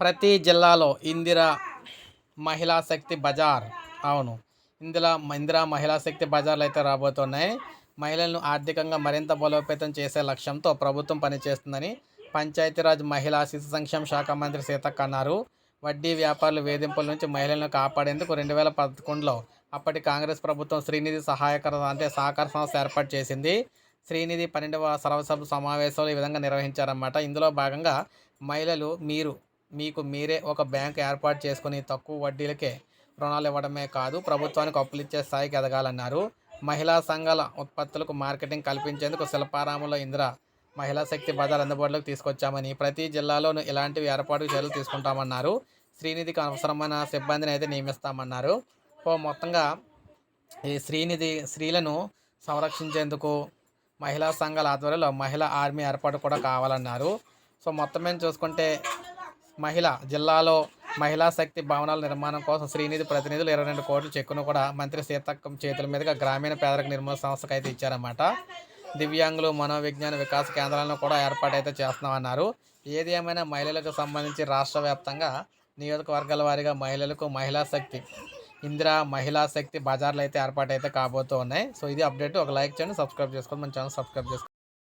ప్రతి జిల్లాలో ఇందిరా మహిళా శక్తి బజార్. అవును. ఇందిరా ఇందిరా మహిళా శక్తి బజార్లు అయితే రాబోతున్నాయి. మహిళలను ఆర్థికంగా మరింత బలోపేతం చేసే లక్ష్యంతో ప్రభుత్వం పనిచేస్తుందని పంచాయతీరాజ్ మహిళా శిశు సంక్షేమ శాఖ మంత్రి సీతక్క అన్నారు. వడ్డీ వ్యాపారుల వేధింపుల నుంచి మహిళలను కాపాడేందుకు రెండు వేల పదకొండులో అప్పటి కాంగ్రెస్ ప్రభుత్వం శ్రీనిధి సహాయకర అంటే సహకార సంస్థ ఏర్పాటు చేసింది. శ్రీనిధి పన్నెండవ సర్వసభ సమావేశాలు ఈ విధంగా నిర్వహించారన్నమాట. ఇందులో భాగంగా మహిళలు మీరు మీకు మీరే ఒక బ్యాంక్ ఏర్పాటు చేసుకుని తక్కువ వడ్డీలకే రుణాలు ఇవ్వడమే కాదు ప్రభుత్వానికి అప్పులు ఇచ్చే స్థాయికి ఎదగాలన్నారు. మహిళా సంఘాల ఉత్పత్తులకు మార్కెటింగ్ కల్పించేందుకు శిల్పారామంలో ఇందిర మహిళా శక్తి బజార్ అందుబాటులోకి తీసుకొచ్చామని ప్రతి జిల్లాలోనూ ఇలాంటివి ఏర్పాటు చర్యలు తీసుకుంటామన్నారు. శ్రీనిధికి అవసరమైన సిబ్బందిని అయితే నియమిస్తామన్నారు. సో మొత్తంగా ఈ శ్రీనిధి స్త్రీలను సంరక్షించేందుకు మహిళా సంఘాల ఆధ్వర్యంలో మహిళా ఆర్మీ ఏర్పాటు కూడా కావాలన్నారు. సో మొత్తం మేము చూసుకుంటే మహిళ జిల్లాలో మహిళా శక్తి భవనాల నిర్మాణం కోసం శ్రీనిధి ప్రతినిధులు ఇరవై రెండు కోట్ల చెక్కును కూడా మంత్రి సీతక్కం చేతుల మీదుగా గ్రామీణ పేదరిక నిర్మూలన సంస్థకు అయితే ఇచ్చారన్నమాట. దివ్యాంగులు మనోవిజ్ఞాన వికాస కేంద్రాలను కూడా ఏర్పాటైతే చేస్తున్నామన్నారు. ఏది ఏమైనా మహిళలకు సంబంధించి రాష్ట్ర వ్యాప్తంగా నియోజకవర్గాల వారీగా మహిళలకు మహిళా శక్తి ఇందిరా మహిళా శక్తి బజార్లు అయితే ఏర్పాటైతే కాబోతూ ఉన్నాయి. సో ఇది అప్డేట్. ఒక లైక్ చేయండి సబ్స్క్రైబ్ చేసుకోండి. మన ఛానల్ సబ్స్క్రైబ్ చేసుకోండి.